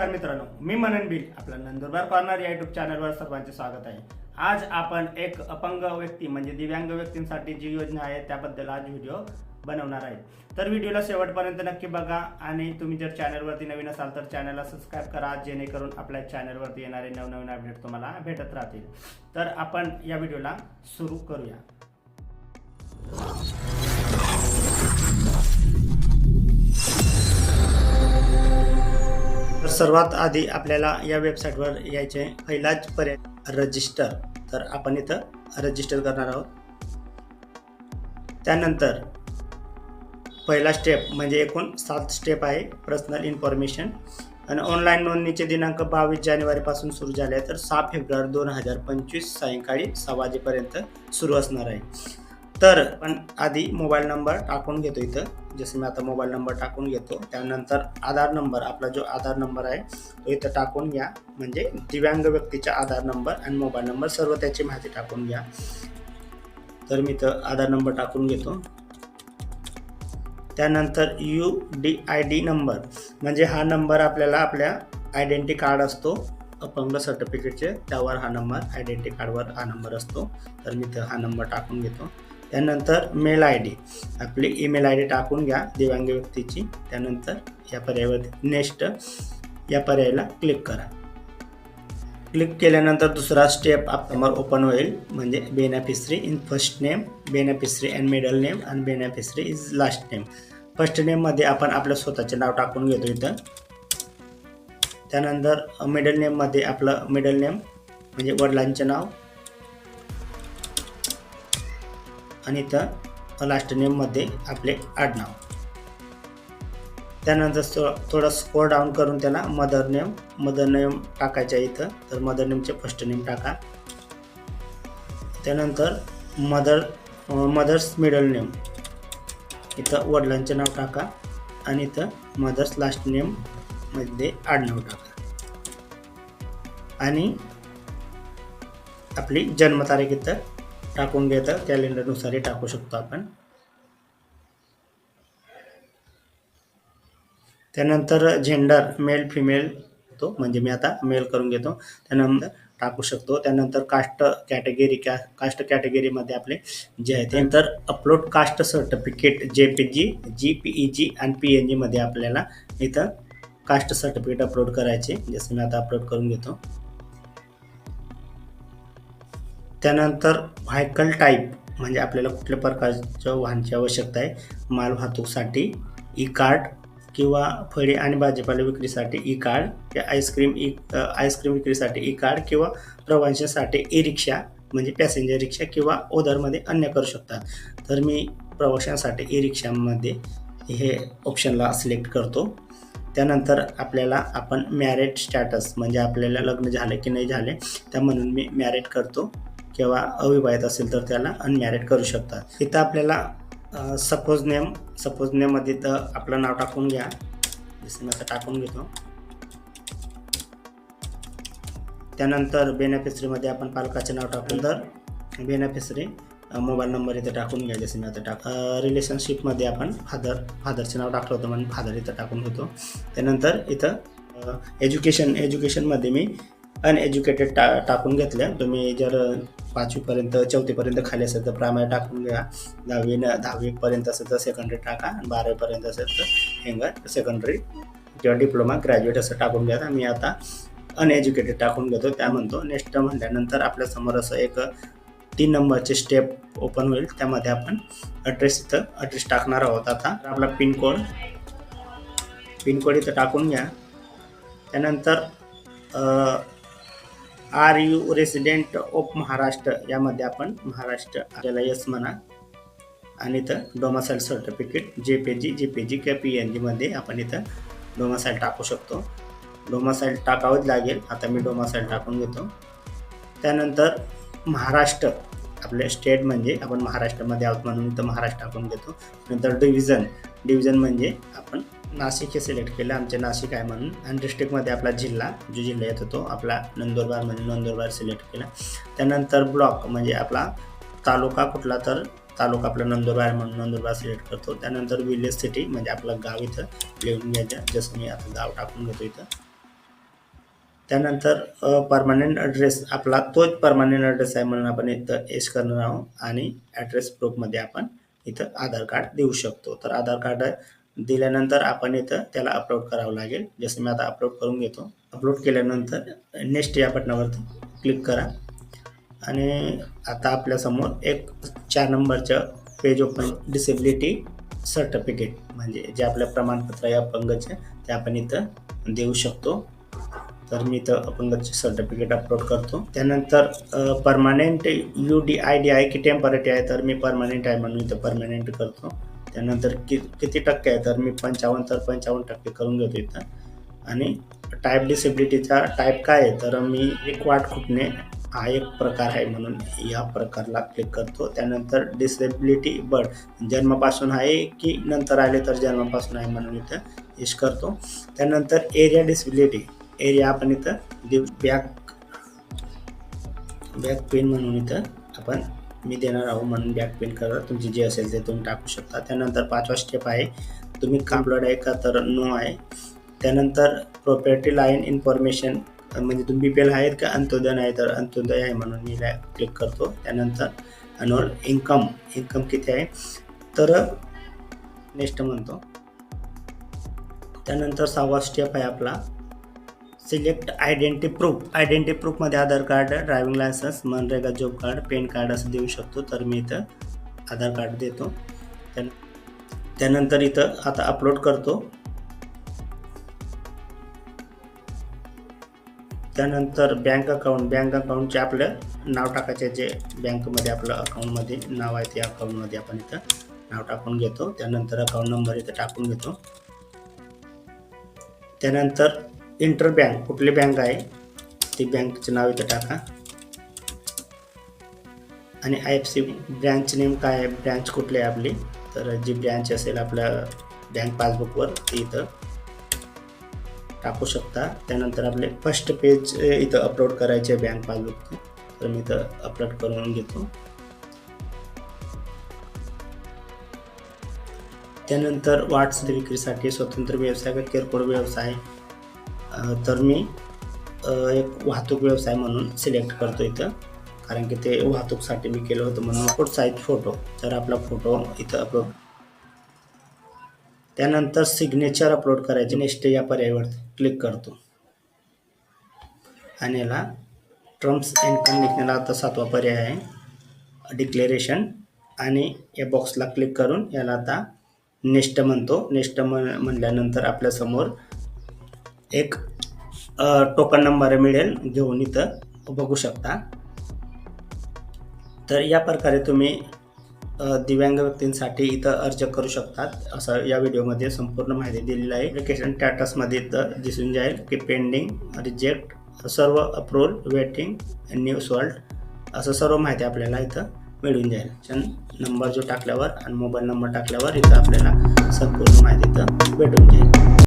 नमस्कार मित्रांनो मी मनन बिल आपल्या नंदुरबार कॉर्नर या युट्यूब चॅनलवर सर्वांचे स्वागत आहे. आज आपण एक अपंग व्यक्ती म्हणजे दिव्यांग व्यक्तींसाठी जी योजना आहे त्याबद्दल आज व्हिडिओ बनवणार आहे. तर व्हिडिओला शेवटपर्यंत नक्की बघा आणि तुम्ही जर चॅनलवरती नवीन असाल तर चॅनलला सबस्क्राईब करा जेणेकरून आपल्या चॅनलवरती येणारे नवनवीन अपडेट तुम्हाला भेटत राहतील. तर आपण या व्हिडिओला सुरू करूया. सर्वात आधी आपल्याला या वेबसाईटवर यायचे पहिलाच पर्याय रजिस्टर तर आपण इथं रजिस्टर करणार आहोत. त्यानंतर पहिला स्टेप म्हणजे एकूण सात स्टेप आहे. पर्सनल इन्फॉर्मेशन आणि ऑनलाईन नोंदणीचे दिनांक बावीस जानेवारीपासून सुरू झाले तर सहा फेब्रुवारी दोन हजार पंचवीस सायंकाळी सहा वाजेपर्यंत सुरू असणार आहे. तर पण आधी मोबाईल नंबर टाकून घेतो इथं. जसं मी आता मोबाईल नंबर टाकून घेतो त्यानंतर आधार नंबर आपला जो आधार नंबर आहे तो इथं टाकून घ्या. म्हणजे दिव्यांग व्यक्तीचा आधार नंबर आणि मोबाईल नंबर सर्व त्याची माहिती टाकून घ्या. तर मी इथं आधार नंबर टाकून घेतो. त्यानंतर U D I D number. म्हणजे हा नंबर आपल्याला आपल्या आयडेंटी कार्ड असतो. अपंग सर्टिफिकेटचे त्यावर हा नंबर आयडेंटी कार्डवर हा नंबर असतो. तर मी तर हा नंबर टाकून घेतो. त्यानंतर मेल आय डी. आपली ईमेल आय डी टाकून घ्या दिव्यांग व्यक्तीची. त्यानंतर या पर्यायावरती नेक्स्ट या पर्यायाला क्लिक करा. क्लिक केल्यानंतर दुसरा स्टेप आपल्यावर ओपन होईल म्हणजे beneficiary in first name beneficiary and middle name आणि beneficiary is last name first नेममध्ये आपण आपलं स्वतःचे नाव टाकून घेतो इथं. त्यानंतर मिडल नेममध्ये आपलं मिडल नेम म्हणजे वडिलांचे नाव. आणि इथं लास्ट नेममध्ये आपले आडनाव. त्यानंतर थो- थोडं स्कोर डाऊन करून त्याला मदर नेम मदर नेम टाकायच्या इथं. तर मदर नेमचे फर्स्ट नेम टाका. त्यानंतर मदर मदर्स मिडल नेम इथं वडिलांचे नाव टाका आणि इथं मदर्स लास्ट नेममध्ये आडनाव टाका. आणि आपली जन्मतारीख इथं टाकून घेतं कॅलेंडरनुसारही टाकू शकतो आपण. त्यानंतर झेंडर मेल फिमेल तो म्हणजे मी आता मेल करून घेतो. त्यानंतर टाकू शकतो. त्यानंतर कास्ट कॅटेगरी कॅ कास्ट कॅटेगरीमध्ये आपले जे आहे त्यानंतर upload caste certificate J P G G P E G आणि पी एन जीमध्ये आपल्याला इथं कास्ट सर्टिफिकेट अपलोड करायचे. जसं मी आता अपलोड करून घेतो. त्यानंतर व्हायकल टाईप म्हणजे आपल्याला कुठल्या प्रकारच्या वाहनची आवश्यकता आहे मालवाहतूकसाठी ई कार्ड किंवा फळे आणि भाजीपाला विक्रीसाठी ई कार्ड किंवा ice cream e ice cream विक्रीसाठी ई कार्ड किंवा प्रवाशांसाठी ई रिक्षा म्हणजे पॅसेंजर रिक्षा किंवा ओदरमध्ये अन्य करू शकतात. तर मी प्रवाशांसाठी ई रिक्षामध्ये हे ऑप्शनला सिलेक्ट करतो. त्यानंतर आपल्याला आपण मॅरेट स्टॅटस म्हणजे आपल्याला लग्न झालं की नाही झाले त्या म्हणून मी मॅरेट करतो. किंवा अविवाहित असेल तर त्याला अनमॅरिड करू शकतात. इथं आपल्याला सपोज नेम सपोज नेममध्ये तर आपलं नाव टाकून घ्या. जसं मी आता टाकून घेतो. त्यानंतर बेनिफिशरीमध्ये आपण पालकाचे नाव टाकून तर बेनिफिशरी मोबाईल नंबर इथं टाकून घ्या. जसं मी आता टाक रिलेशनशिपमध्ये आपण फादर फादरचे नाव टाकलं होतं म्हणून फादर इथं टाकून घेतो. त्यानंतर इथं एज्युकेशन एज्युकेशनमध्ये मी अनएज्युकेटेड टा टाकून घेतल्या. तुम्ही जर पाचवीपर्यंत चौथीपर्यंत खाली असेल तर प्रायमरी टाकून घ्या. दहावी दहावीपर्यंत असेल तर सेकंडरी टाका आणि बारावीपर्यंत असेल तर हँगर सेकंडरी किंवा डिप्लोमा ग्रॅज्युएट असं टाकून घ्या. मी आता अनएज्युकेटेड टाकून घेतो. त्या म्हणतो नेक्स्ट म्हटल्यानंतर आपल्यासमोर असं एक तीन नंबरचे स्टेप ओपन होईल. त्यामध्ये आपण ॲड्रेस इथं ॲड्रेस टाकणार आहोत आता. आपला पिनकोड पिनकोड इथं टाकून घ्या. त्यानंतर are you resident of Maharashtra यामध्ये आपण महाराष्ट्र आपल्याला यस म्हणा. आणि इथं domicile certificate J P G J P G किंवा पी एन जीमध्ये आपण इथं डोमासाईल टाकू शकतो. डोमासाईल टाकावंच लागेल. आता मी डोमासाईल टाकून घेतो. त्यानंतर महाराष्ट्र. आपले स्टेट म्हणजे आपण महाराष्ट्रामध्ये आहोत म्हणून इथं महाराष्ट्र टाकून घेतो. नंतर डिव्हिजन डिव्हिजन म्हणजे आपण नाशिक हे सिलेक्ट केलं आमचे नाशिक आहे म्हणून. आणि डिस्ट्रिक्टमध्ये आपला जिल्हा जो जिल्हा येत होतो आपला नंदुरबार म्हणजे नंदुरबार सिलेक्ट केला. त्यानंतर ब्लॉक म्हणजे आपला तालुका कुठला तर तालुका आपला नंदुरबार म्हणून नंदुरबार सिलेक्ट करतो. त्यानंतर विलेज सिटी म्हणजे आपलं गाव इथं लिहून घ्यायचं. जसं मी आता गाव टाकून घेतो इथं. त्यानंतर परमानंट ॲड्रेस आपला तोच परमानंट ॲड्रेस आहे म्हणून आपण इथं एस करणार आहोत आणि ॲड्रेस प्रूफमध्ये आपण इथं आधार कार्ड देऊ शकतो. तर आधार कार्ड दिल्यानंतर आपण इथं त्याला अपलोड करावं लागेल. जसं मी आता अपलोड करून घेतो. अपलोड केल्यानंतर नेक्स्ट या बटनावरती क्लिक करा. आणि आता आपल्यासमोर एक चार नंबरचं पेज ओपन डिसेबिलिटी सर्टिफिकेट म्हणजे जे आपलं प्रमाणपत्र आहे अपंगचे ते आपण इथं देऊ शकतो. तर मी इथं अपंगत्व सर्टिफिकेट अपलोड करतो. त्यानंतर permanent U D I D आहे की टेंपररी आहे तर मी परमानेंट आहे म्हणून इथं परमानेंट करतो. त्यानंतर कि किती टक्के आहे तर मी पंचावन्न तर पंचावन्न टक्के करून घेतो इथं. आणि टाईप डिसेबिलिटीचा टाईप काय आहे तर मी एक वाट खुटणे हा एक प्रकार आहे म्हणून या प्रकारला क्लिक करतो. त्यानंतर डिसेबिलिटी बर्ड जन्मापासून आहे की नंतर आले तर जन्मापासून आहे म्हणून इथं इश करतो. त्यानंतर एरिया डिसेबिलिटी एरिया आपण इथं बॅक बॅक पेन म्हणून इथं आपण मी देणार आहोत म्हणून बॅक पेन करा तुमची जे असेल ते तुम्ही टाकू शकता. त्यानंतर पाचवा स्टेप आहे तुम्ही काम्प्लॉड आहे का तर नो आहे. त्यानंतर प्रॉपर्टी लाईन इन्फॉर्मेशन म्हणजे तुम्ही बी पी एल आहेत का अंत्योदय आहे तर अंत्योदय आहे म्हणून मी क्लिक करतो. त्यानंतर अनुअल इन्कम इन्कम किती आहे? तर नेक्स्ट म्हणतो. त्यानंतर सहावा स्टेप आहे आपला select identity proof. Identity प्रूफमध्ये Aadhaar card driving licence MNREGA job card PAN card असं देऊ शकतो. तर मी इथं आधार कार्ड देतो. त्यानंतर इथं आता अपलोड करतो. त्यानंतर बँक अकाउंट बँक अकाउंटचे आपलं नाव टाकायचे जे बँकमध्ये आपलं अकाउंटमध्ये नाव आहे त्या अकाउंटमध्ये आपण इथं नाव टाकून घेतो. त्यानंतर अकाउंट नंबर इथं टाकून घेतो. त्यानंतर इंटर बँक कुठली बँक आहे ती बँकचं नाव इथं टाका. आणि I F C branch name काय आहे? ब्रँच कुठली आहे आपली? तर जी ब्रँच असेल आपल्या बँक पासबुकवर ती इथं टाकू शकता. त्यानंतर आपले फर्स्ट पेज इथं अपलोड करायचे आहे बँक पासबुक तर मी इथं अपलोड करून घेतो. त्यानंतर वाट्स विक्रीसाठी स्वतंत्र व्यवसाय का किरकोळ व्यवसाय. तर मी एक वाहतूक व्यवसाय म्हणून सिलेक्ट करतो इथं. कारण की ते वाहतूकसाठी मी केलं होतं म्हणून प्रोत्साहित फोटो तर आपला फोटो इथं अपलोड त्यानंतर सिग्नेचर अपलोड करायचे. नेक्स्ट या पर्यायावर क्लिक करतो. आणि याला ट्रम्प्स अँड कंडिशनला आता सातवा पर्याय आहे. डिक्लेरेशन आणि या बॉक्सला क्लिक करून याला आता नेक्स्ट म्हणतो. नेक्स्ट म्हण म्हणल्यानंतर आपल्यासमोर एक टोकन नंबर मिळेल घेऊन इथं बघू शकता. तर या प्रकारे तुम्ही दिव्यांग व्यक्तींसाठी इथं अर्ज करू शकतात. असं या व्हिडिओमध्ये संपूर्ण माहिती दिलेली आहे. ॲप्लिकेशन स्टॅटसमध्ये इथं दिसून जाईल की पेंडिंग रिजेक्ट सर्व अप्रूव्हल वेटिंग न्यू सॉल्ट असं सर्व माहिती आपल्याला इथं मिळून जाईल. नंबर जो टाकल्यावर आणि मोबाईल नंबर टाकल्यावर इथं आपल्याला संपूर्ण माहिती इथं भेटून जाईल.